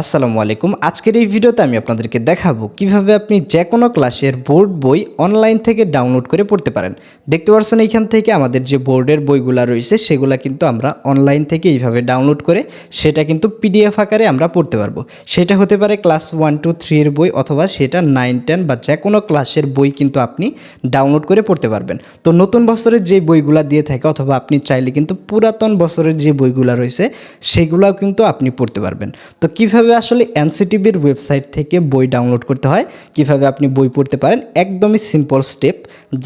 আসসালামু আলাইকুম। আজকের এই ভিডিওতে আমি আপনাদেরকে দেখাবো কীভাবে আপনি যে কোনো ক্লাসের বোর্ড বই অনলাইন থেকে ডাউনলোড করে পড়তে পারেন। দেখতে পাচ্ছেন এইখান থেকে আমাদের যে বোর্ডের বইগুলো রয়েছে, সেগুলো কিন্তু আমরা অনলাইন থেকে এইভাবে ডাউনলোড করে সেটা কিন্তু পিডিএফ আকারে আমরা পড়তে পারব। সেটা হতে পারে ক্লাস ওয়ান, টু থ্রির বই অথবা সেটা নাইন, টেন বা যে কোনো ক্লাসের বই কিন্তু আপনি ডাউনলোড করে পড়তে পারবেন। তো নতুন বছরের যে বইগুলো দিয়ে থাকে অথবা আপনি চাইলে কিন্তু পুরাতন বছরের যে বইগুলো রয়েছে, সেগুলোও কিন্তু আপনি পড়তে পারবেন। তো কীভাবে আসলে এনসিটিভির ওয়েবসাইট থেকে বই ডাউনলোড করতে হয়, কীভাবে আপনি বই পড়তে পারেন, একদমই সিম্পল স্টেপ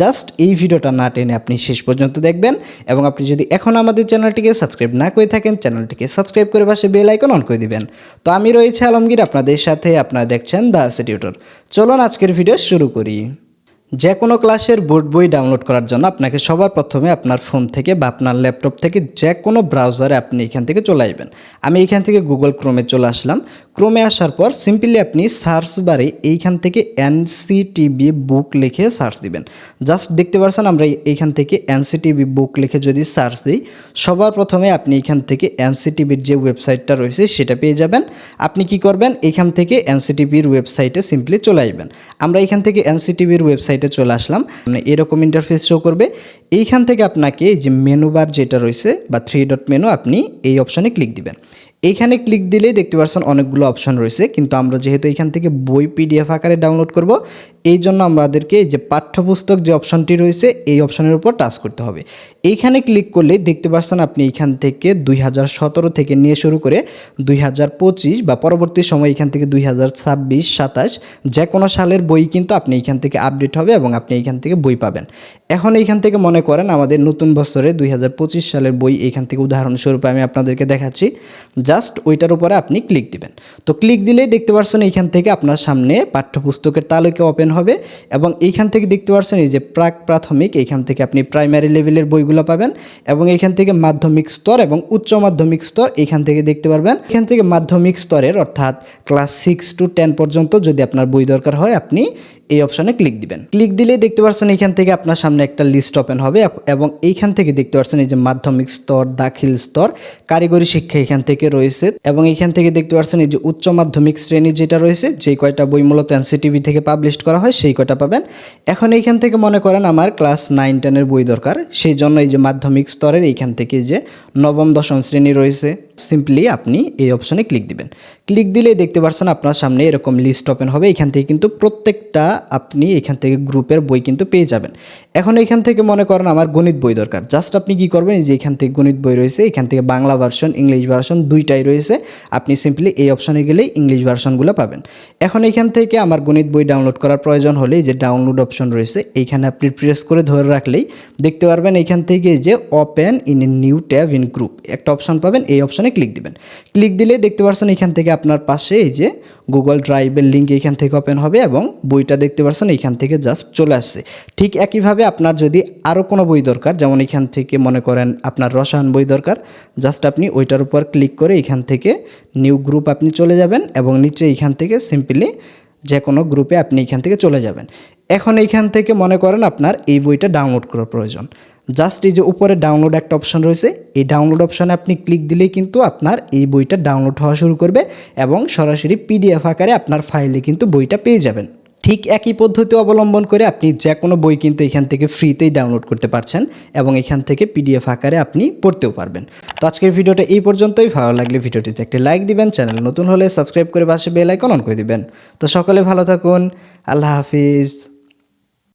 জাস্ট এই ভিডিওটা না টেনে আপনি শেষ পর্যন্ত দেখবেন এবং আপনি যদি এখন আমাদের চ্যানেলটিকে সাবস্ক্রাইব না করে থাকেন, চ্যানেলটিকে সাবস্ক্রাইব করে পাশে বেল আইকন অন করে দিবেন। তো আমি রয়েছে আলমগীর, আপনাদের সাথে আপনারা দেখছেন দ্য সিটিউটর চলুন আজকের ভিডিও শুরু করি। যে কোনো ক্লাসের বোর্ড বই ডাউনলোড করার জন্য আপনাকে সবার প্রথমে আপনার ফোন থেকে বা আপনার ল্যাপটপ থেকে যে কোনো ব্রাউজারে আপনি এখান থেকে চলে আসবেন। আমি এখান থেকে গুগল ক্রোমে চলে আসলাম। ক্রোমে আসার পর সিম্পলি আপনি সার্চ বারে এইখান থেকে এনসিটিভি বুক লিখে সার্চ দিবেন। জাস্ট দেখতে পাচ্ছেন আমরা এইখান থেকে এনসিটিভি বুক লিখে যদি সার্চ দিই, সবার প্রথমে আপনি এখান থেকে এনসিটিভির যে ওয়েবসাইটটা রয়েছে সেটা পেয়ে যাবেন। আপনি কি করবেন? এখান থেকে এনসিটিভির ওয়েবসাইটে সিম্পলি চলে আসবেন। আমরা এখান থেকে এনসিটিভির ওয়েবসাইটে চলে আসলাম। মানে এরকম ইন্টারফেস শো করবে। এইখান থেকে আপনাকে এই যে মেনু বার যেটা রয়েছে বা থ্রি ডট মেনু আপনি এই অপশানে ক্লিক দিবেন। এইখানে ক্লিক দিলেই দেখতে পাচ্ছেন অনেকগুলো অপশন রয়েছে। কিন্তু আমরা যেহেতু এখান থেকে বই পিডিএফ আকারে ডাউনলোড করব, এই জন্য আমাদেরকে যে পাঠ্যপুস্তক যে অপশনটি রয়েছে, এই অপশনের উপর টাচ করতে হবে। এইখানে ক্লিক করলে দেখতে পাচ্ছেন আপনি এইখান থেকে দুই হাজার সতেরো থেকে নিয়ে শুরু করে দুই হাজার পঁচিশ বা পরবর্তী সময় এখান থেকে দুই হাজার ছাব্বিশ, সাতাশ, যে কোনো সালের বই কিন্তু আপনি এখান থেকে আপডেট হবে এবং আপনি এইখান থেকে বই পাবেন। এখন এইখান থেকে মনে করেন আমাদের নতুন বছরে দুই হাজার পঁচিশ সালের বই এখান থেকে উদাহরণস্বরূপ আমি আপনাদেরকে দেখাচ্ছি। জাস্ট ওইটার উপরে আপনি ক্লিক দিবেন। তো ক্লিক দিলেই দেখতে পাচ্ছেন এইখান থেকে আপনার সামনে পাঠ্যপুস্তকের তালিকা ওপেন হবে এবং এইখান থেকে দেখতে পাচ্ছেন এই যে প্রাক প্রাথমিক, এইখান থেকে আপনি প্রাইমারি লেভেলের বইগুলো পাবেন এবং এইখান থেকে মাধ্যমিক স্তর এবং উচ্চ মাধ্যমিক স্তর এইখান থেকে দেখতে পারবেন। এখান থেকে মাধ্যমিক স্তরের অর্থাৎ ক্লাস সিক্স টু টেন পর্যন্ত যদি আপনার বই দরকার হয়, আপনি এই অপশানে ক্লিক দিবেন। ক্লিক দিলেই দেখতে পাচ্ছেন এখান থেকে আপনার সামনে একটা লিস্ট ওপেন হবে এবং এইখান থেকে দেখতে পাচ্ছেন এই যে মাধ্যমিক স্তর, দাখিল স্তর, কারিগরি শিক্ষা এখান থেকে রয়েছে এবং এখান থেকে দেখতে পাচ্ছেন এই যে উচ্চ মাধ্যমিক শ্রেণি যেটা রয়েছে, যেই কয়টা বই মূলত এনসিটিভি থেকে পাবলিশ করা হয় সেই কয়টা পাবেন। এখন এইখান থেকে মনে করেন আমার ক্লাস নাইন টেনের বই দরকার, সেই জন্য এই যে মাধ্যমিক স্তরের এইখান থেকে যে নবম, দশম শ্রেণি রয়েছে সিম্পলি আপনি এই অপশনে ক্লিক দিবেন। ক্লিক দিলেই দেখতে পাচ্ছেন আপনার সামনে এরকম লিস্ট ওপেন হবে, এখান থেকে কিন্তু প্রত্যেকটা আপনি এখান থেকে গ্রুপের বই কিন্তু পেয়ে যাবেন। এখন এখান থেকে মনে করেন আমার গণিত বই দরকার। জাস্ট আপনি কি করবেন যে এখান থেকে গণিত বই রয়েছে, এখান থেকে বাংলা ভার্সন ইংলিশ ভার্সন দুইটাই রয়েছে। আপনি সিম্পলি এই অপশনে গেলেই ইংলিশ ভার্সনগুলো পাবেন। এখন এখান থেকে আমার গণিত বই ডাউনলোড করার প্রয়োজন হলে যে ডাউনলোড অপশন রয়েছে, এইখানে আপনি প্রেস করে ধরে রাখলেই দেখতে পারবেন এখান থেকে যে open in a new tab in group একটা অপশন পাবেন, এই অপশনে ক্লিক দিবেন। ক্লিক দিলে দেখতে পাচ্ছেন এখান থেকে আপনার পাশে এই যে গুগল ড্রাইভের লিঙ্ক এখান থেকে ওপেন হবে এবং বইটা দেখতে পাচ্ছেন এখান থেকে জাস্ট চলে আসছে। ঠিক একইভাবে আপনার যদি আরও কোনো বই দরকার, যেমন এখান থেকে মনে করেন আপনার রসায়ন বই দরকার জাস্ট আপনি ওইটার উপর ক্লিক করে এখান থেকে নিউ গ্রুপ আপনি চলে যাবেন এবং নিচে এখান থেকে সিম্পলি যে কোনো গ্রুপে আপনি এখান থেকে চলে যাবেন। এখন এইখান থেকে মনে করেন আপনার এই বইটা ডাউনলোড করার প্রয়োজন। জাস্ট এই যে উপরে ডাউনলোড একটা অপশন রয়েছে, এই ডাউনলোড অপশানে আপনি ক্লিক দিলেই কিন্তু আপনার এই বইটা ডাউনলোড হওয়া শুরু করবে এবং সরাসরি পিডিএফ আকারে আপনার ফাইলে কিন্তু বইটা পেয়ে যাবেন। ঠিক একই পদ্ধতি অবলম্বন করে আপনি যে কোনো বই কিন্তু এখান থেকে ফ্রিতেই ডাউনলোড করতে পারছেন এবং এখান থেকে পিডিএফ আকারে আপনি পড়তেও পারবেন। তো আজকের ভিডিওটা এই পর্যন্তই। ভালো লাগলে ভিডিওটিতে একটি লাইক দিবেন, চ্যানেল নতুন হলে সাবস্ক্রাইব করে পাশে বেল আইকন অন করে দিবেন। তো সকলে ভালো থাকুন। আল্লাহ হাফিজ।